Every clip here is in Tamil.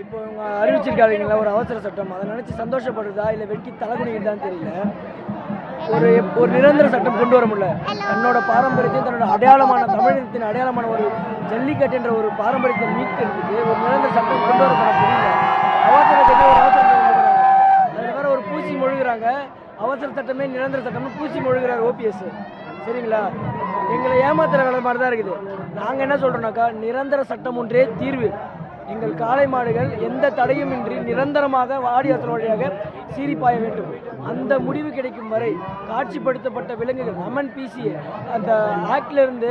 இப்போ இவங்க அறிவிச்சிருக்காங்களா ஒரு அவசர சட்டம். அதை நினைச்சு சந்தோஷப்படுறதா? இல்லை வெட்டி தலைகுனிக்குதான்னு தெரியல. ஒரு ஒரு நிரந்தர சட்டம் கொண்டு வர முடியல. தன்னோட பாரம்பரியத்தையும் தன்னோட அடையாளமான தமிழகத்தின் அடையாளமான ஒரு ஜல்லிக்கட்டு என்ற ஒரு பாரம்பரியத்தை மீட்கிறதுக்கு ஒரு நிரந்தர சட்டம் கொண்டு வர முடியல. அவசர சட்டம் ஒரு அவசர சட்டம் வேற ஒரு பூசி மொழிகிறாங்க. அவசர சட்டமே நிரந்தர சட்டம்னு பூசி மொழிகிறார் ஓபிஎஸ் சரிங்களா? எங்களை ஏமாத்துற வேலை மாதிரி தான் இருக்குது. நாங்கள் என்ன சொல்கிறோம்னாக்கா நிரந்தர சட்டம் ஒன்றே தீர்வு. எங்கள் காளை மாடுகள் எந்த தடையுமின்றி நிரந்தரமாக வாடியாத்திர வழியாக சீரிப்பாய பாய வேண்டும். அந்த முடிவு கிடைக்கும் வரை காட்சிப்படுத்தப்பட்ட விலங்குகள் அமன் பிசி அந்த ஆக்டிலிருந்து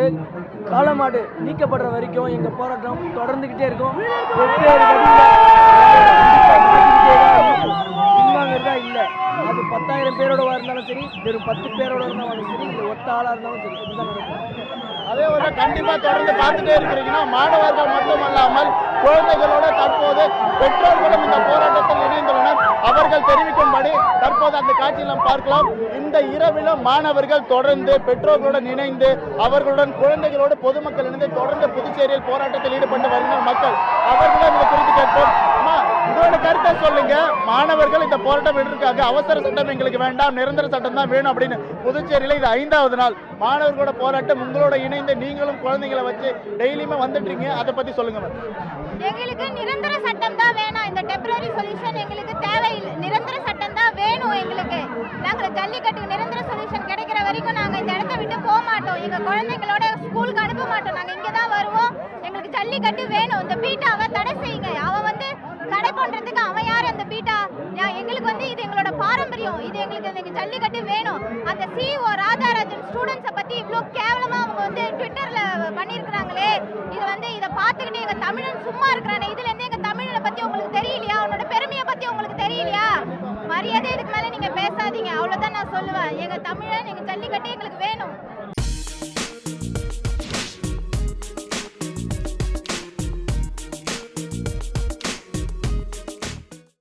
காளை மாடு நீக்கப்படுற வரைக்கும் எங்கள் போராட்டம் தொடர்ந்துக்கிட்டே இருக்கும் வெவ்வேறு வழியில பின்வாங்கிறதா இல்லை அது பத்தாயிரம் பேரோட இருந்தாலும் சரி வெறும் பத்து பேரோட இருந்தாலும் சரி இல்லை ஒத்த ஆளாக இருந்தாலும் சரி இதுதான் நடக்கும். அதே போல கண்டிப்பா தொடர்ந்து பார்த்துட்டே இருக்கிறீங்கன்னா மாணவர்கள் மட்டுமல்லாமல் குழந்தைகளோட தற்போது பெற்றோர்களும் இந்த போராட்டத்தில் இணைந்துள்ளனர். அவர்கள் தெரிவிக்கும்படி தற்போது அந்த காட்சியில் நாம் பார்க்கலாம். இந்த இரவிலும் மாணவர்கள் தொடர்ந்து பெற்றோர்களுடன் இணைந்து அவர்களுடன் குழந்தைகளோடு பொதுமக்கள் இணைந்து தொடர்ந்து புதுச்சேரியில் போராட்டத்தில் ஈடுபட்டு வருகின்ற மக்கள். அவர்களிடம் இதை குறித்து கேட்போம். அம்மா, உங்களோட கருத்தை சொல்லுங்க. மாணவர்கள் இந்த போராட்டம் எடுத்திருக்காங்க அவசர சட்டம் எங்களுக்கு வேண்டாம். நிரந்தர சட்டம் தான் வேணும் அப்படின்னு புதுச்சேரியில இது ஐந்தாவது நாள். மாணவர்களோட போராட்டம் உங்களோட இணைந்து நீங்களும் குழந்தைகளை வச்சு டெய்லியுமே வந்துட்டீங்க. அதை பத்தி சொல்லுங்க எங்களுக்கு நிரந்தர சட்டம் தான் வேணும். இந்த டெம்பரரி சொல்யூஷன் எங்களுக்கு தேவையில்லை. நிரந்தர சட்டம் தான் வேணும் எங்களுக்கு. நாங்கள் ஜல்லிக்கட்டுக்கு நிரந்தர சொல்யூஷன் கிடைக்கிற வரைக்கும் நாங்க இந்த இடத்த விட்டு போக மாட்டோம். எங்க குழந்தைங்களோட ஸ்கூலுக்கு அனுப்ப மாட்டோம். நாங்க இங்க தான் ஜல்லிக்கட்டு வேணும். இந்த பீட்டாவை தடை செய்யுங்க. அவன் வந்து தடை பண்றதுக்கு அவன் யார் அந்த பீட்டா? எங்களுக்கு வந்து இது எங்களோட பாரம்பரியம். இது எங்களுக்கு இந்த ஜல்லிக்கட்டு வேணும். அந்த சிஓ ராதாராஜன் ஸ்டூடெண்ட்ஸை பத்தி இவ்வளோ கேவலமா அவங்க வந்து ட்விட்டர்ல பண்ணியிருக்கிறாங்களே. இது வந்து இதை பார்த்துக்கிட்டு எங்க தமிழன் சும்மா இருக்கிறானே. இதுல இருந்து எங்க தமிழனை பத்தி உங்களுக்கு தெரியலையா? அவனோட பெருமையை பத்தி உங்களுக்கு தெரியலையா? மரியாதை இதுக்கு மேல நீங்க பேசாதீங்க. அவ்வளவுதான் நான் சொல்லுவேன். எங்க தமிழன் எங்க ஜல்லிக்கட்டு எங்களுக்கு வேணும்.